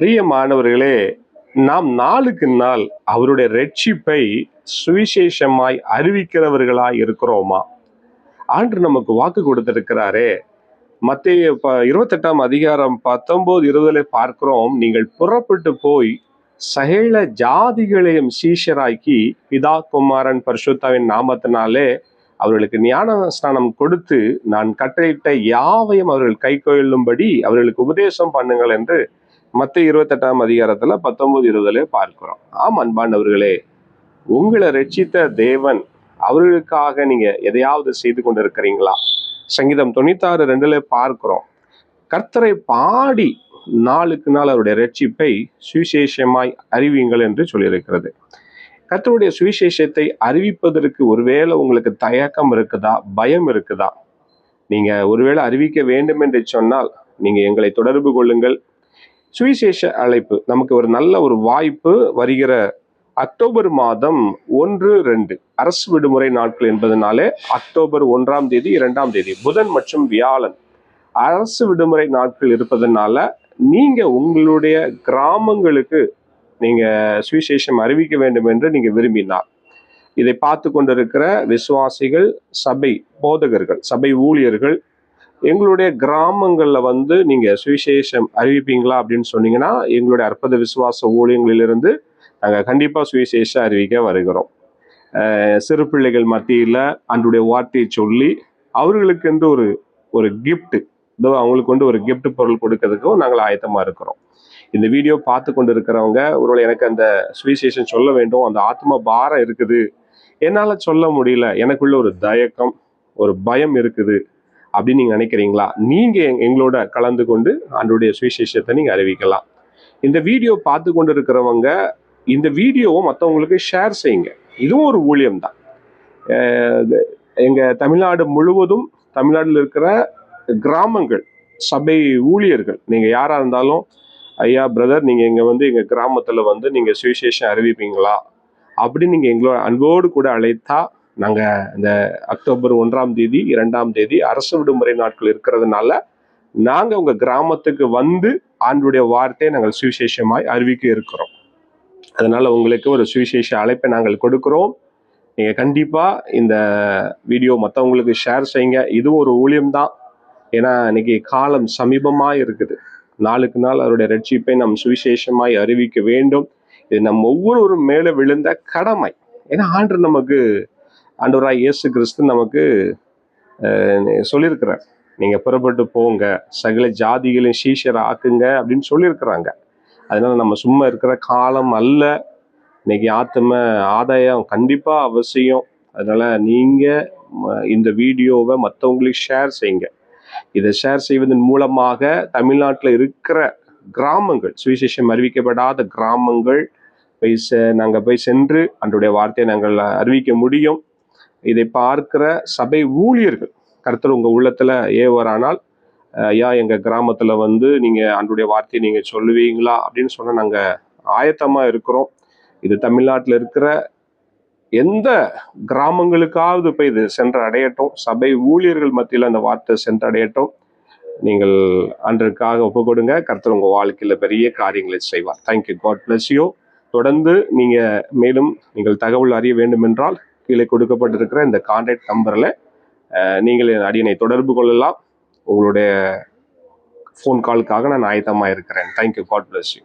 பிரியமானவர்களே நாம் நாளுக்கு நாள் அவருடைய ரட்சிப்பை சுவிசேஷமாய் அறிவிக்கிறவர்களாய் இருக்கிறோமா? ஆண்டு நமக்கு வாக்கு கொடுத்திருக்கிறாரே. மத்திய இருபத்தெட்டாம் அதிகாரம் பத்தொன்பது இருபதுல பார்க்கிறோம் நீங்கள் புறப்பட்டு போய் சகல ஜாதிகளையும் சீஷராக்கி பிதா குமாரன் பரிசுத்தாவின் நாமத்தினாலே அவர்களுக்கு ஞான ஸ்நானம் கொடுத்து நான் கட்டளையிட்ட யாவையும் அவர்கள் கை கொள்ளும்படி அவர்களுக்கு உபதேசம் பண்ணுங்கள் என்று மற்ற இருபத்தெட்டாம் அதிகாரத்தில் பத்தொன்பது இருபதுல பார்க்கிறோம். ஆம் அன்பாண்டவர்களே உங்களை ரட்சித்த தேவன் அவர்களுக்காக நீங்க எதையாவது செய்து கொண்டிருக்கிறீங்களா? சங்கீதம் தொண்ணூத்தாறு ரெண்டுல பார்க்கிறோம். கர்த்தரை பாடி நாளுக்கு நாள் அவருடைய ரட்சிப்பை சுவிசேஷமாய் அறிவியுங்கள் என்று சொல்லியிருக்கிறது. கர்த்தருடைய சுவிசேஷத்தை அறிவிப்பதற்கு ஒருவேளை உங்களுக்கு தயக்கம் இருக்குதா? பயம் இருக்குதா? நீங்க ஒருவேளை அறிவிக்க வேண்டும் என்று சொன்னால் நீங்க எங்களை தொடர்பு கொள்ளுங்கள். சுவிசேஷ அழைப்பு. நமக்கு ஒரு நல்ல ஒரு வாய்ப்பு வருகிற அக்டோபர் மாதம் ஒன்று ரெண்டு. அரசு விடுமுறை நாட்கள் என்பதனாலே அக்டோபர் ஒன்றாம் தேதி இரண்டாம் தேதி. புதன் மற்றும் வியாழன். அரசு விடுமுறை நாட்கள் இருப்பதனால நீங்க உங்களுடைய கிராமங்களுக்கு நீங்க சுவிசேஷம் அறிவிக்க வேண்டும் என்று நீங்க விரும்பினார் இதை பார்த்து கொண்டிருக்கிற விசுவாசிகள் சபை போதகர்கள் சபை ஊழியர்கள் எங்களுடைய கிராமங்களில் வந்து நீங்கள் சுவிசேஷம் அறிவிப்பீங்களா அப்படின்னு சொன்னீங்கன்னா எங்களுடைய அற்புத விசுவாச ஊழியங்களிலிருந்து நாங்கள் கண்டிப்பாக சுவிசேஷம் அறிவிக்க வருகிறோம். சிறு பிள்ளைகள் மத்தியில் அன்றைய வார்த்தையை சொல்லி அவர்களுக்கென்று ஒரு ஒரு கிஃப்ட்டு இதோ அவங்களுக்கு வந்து ஒரு கிஃப்ட் பொருள் கொடுக்கறதுக்கும் நாங்கள் ஆயத்தமாக இருக்கிறோம். இந்த வீடியோ பார்த்து கொண்டு இருக்கிறவங்க ஒருவேளை எனக்கு அந்த சுவிசேஷம் சொல்ல வேண்டும் அந்த ஆத்ம பாரம் இருக்குது என்னால் சொல்ல முடியல எனக்குள்ள ஒரு தயக்கம் ஒரு பயம் இருக்குது அப்படின்னு நீங்க நினைக்கிறீங்களா? நீங்க எங்களோட கலந்து கொண்டு ஆண்டுடைய சுவிசேஷத்தை நீங்க அறிவிக்கலாம். இந்த வீடியோ பார்த்து கொண்டு இருக்கிறவங்க இந்த வீடியோவை மற்றவங்களுக்கு ஷேர் செய்யுங்க. இதுவும் ஒரு ஊழியம் தான். எங்க தமிழ்நாடு முழுவதும் தமிழ்நாட்டில் இருக்கிற கிராமங்கள் சபை ஊழியர்கள் நீங்க யாரா இருந்தாலும் ஐயா பிரதர் நீங்க இங்க வந்து எங்க கிராமத்துல வந்து நீங்க சுவிசேஷம் அறிவிப்பீங்களா? அப்படி நீங்க எங்களோட அன்போடு கூட அழைத்தா நாங்கள் இந்த அக்டோபர் ஒன்றாம் தேதி இரண்டாம் தேதி அரசு விடுமுறை நாட்கள் இருக்கிறதுனால நாங்கள் உங்கள் கிராமத்துக்கு வந்து ஆண்டுடைய வார்த்தையை நாங்கள் சுவிசேஷமாய் அறிவிக்க இருக்கிறோம். அதனால் உங்களுக்கு ஒரு சுவிசேஷ அழைப்பை நாங்கள் கொடுக்குறோம். நீங்கள் கண்டிப்பாக இந்த வீடியோ மற்றவங்களுக்கு ஷேர் செய்யுங்க. இதுவும் ஒரு ஊழியம் தான். ஏன்னா இன்னைக்கு காலம் சமீபமாக இருக்குது. நாளுக்கு நாள் அவருடைய ரட்சிப்பை நாம் சுவிசேஷமாய் அறிவிக்க வேண்டும். இது நம் ஒவ்வொருவரும் மேலே விழுந்த கடமை. ஏன்னா ஆண்டு நமக்கு ஆண்டவராக இயேசு கிறிஸ்து நமக்கு சொல்லியிருக்கிறார். நீங்கள் புறப்பட்டு போங்க சகல ஜாதிகளையும் சீஷரை ஆக்குங்க அப்படின்னு சொல்லியிருக்கிறாங்க. அதனால் நம்ம சும்மா இருக்கிற காலம் அல்ல. இன்னைக்கு ஆத்தம ஆதாயம் கண்டிப்பாக அவசியம். அதனால் நீங்கள் ம- இந்த வீடியோவை மற்றவங்களுக்கு ஷேர் செய்யுங்க. இதை ஷேர் செய்வதன் மூலமாக தமிழ்நாட்டில் இருக்கிற கிராமங்கள் சுவிசேஷம் அறிவிக்கப்படாத கிராமங்கள் போய் நாங்கள் போய் சென்று அன்றைய வார்த்தையை நாங்கள் அறிவிக்க முடியும். இதை பார்க்கிற சபை ஊழியர்கள் கர்த்தர் உங்கள் உள்ளத்தில் ஏவரானால் ஐயா எங்கள் கிராமத்தில் வந்து நீங்கள் அன்றைய வார்த்தையை நீங்கள் சொல்லுவீங்களா அப்படின்னு சொன்னா நாங்கள் ஆயத்தமாக இருக்கிறோம். இது தமிழ்நாட்டில் இருக்கிற எந்த கிராமங்களுக்காவது போய் இது சென்று அடையட்டும். சபை ஊழியர்கள் மத்தியில் அந்த வார்த்தை சென்று அடையட்டும். நீங்கள் அன்றைக்காக ஒப்பு கொடுங்க. கர்த்தர் உங்கள் வாழ்க்கையில் பெரிய காரியங்களை செய்வார். தேங்க்யூ காட் பிளஸ் யூ தொடர்ந்து நீங்கள் மேலும் நீங்கள் தகவல் அறிய வேண்டும் என்றால் கீழே கொடுக்கப்பட்டிருக்கிற இந்த கான்டாக்ட் நம்பரில் நீங்கள் என் அடியனை தொடர்பு கொள்ளலாம். உங்களுடைய ஃபோன் காலுக்காக நான் ஆயத்தமாக இருக்கிறேன் தேங்க்யூ காட் பிளஸ் யூ